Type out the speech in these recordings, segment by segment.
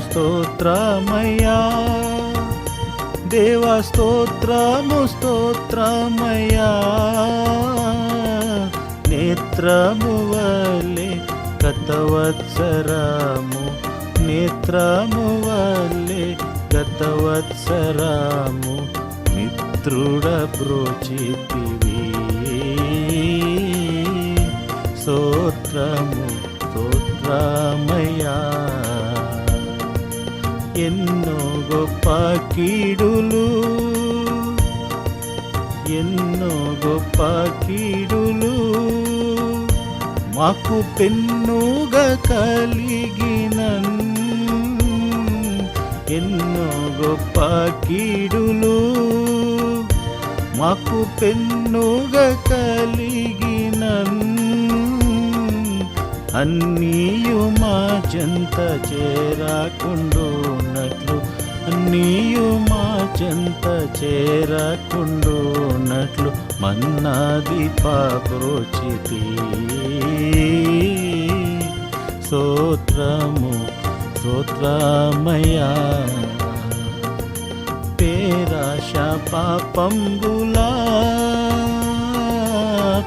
స్తోత్రమయ్యా. దేవ స్తోత్రము స్తోత్రమయ్యా. నేత్రము వల్లే గతవత్సరము నేత్రము వల్లే గతవత్సరము మిత్రుడ ప్రోచితివి. స్తోత్రము స్తోత్రమయ్యా. ఎన్నో గొప్ప కీడులు. ఎన్నో గొప్ప కీడులు. మాకు పెన్నుగా కలిగిన ఎన్నో గొప్ప కీడులు. మాకు పెన్నుగా కలిగిన అన్నీయు మా చెంత చేరాకుండునట్లు నీయు మా చెంత చేరకుండునట్లు మన్నాది పాప్రోచితి. స్తోత్రము స్తోత్రమయ్యా. పేరాశ పాపంబులా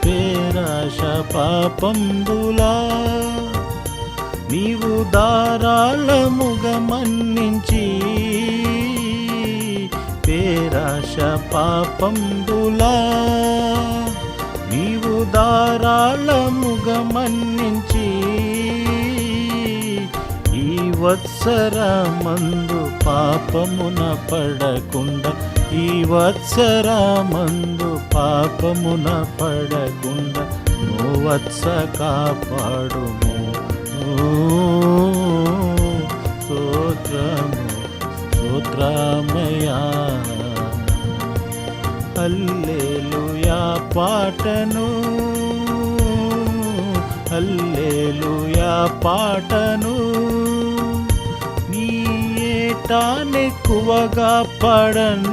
పేరాశ పాపంబులా. నీవు దారాళముగ మన్నించి పాపంబులా. నీవు దారాళముగ మన్నించి ఈ వత్సరమందు పాపమున పడకుండా ఈ వత్సరమందు పాపమున పడకుండా నో వత్స కాపాడుము. అల్లేలుయా పాటను. అల్లేలుయా పాటను. నీ ఏటానెక్కువగా పడన్.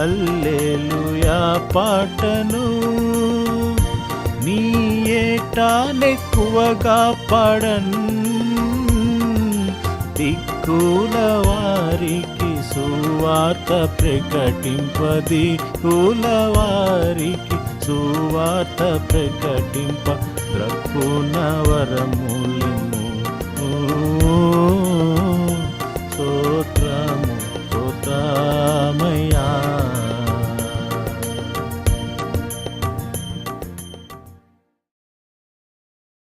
అల్లేలుయా పాటను. నీ ఏటానెక్కువగా పడన్. దిక్కుల వారికి సూ సువార్త ప్రకటింపది కులవారికి సువార్త ప్రకటింప ద్రక్కున వరములిము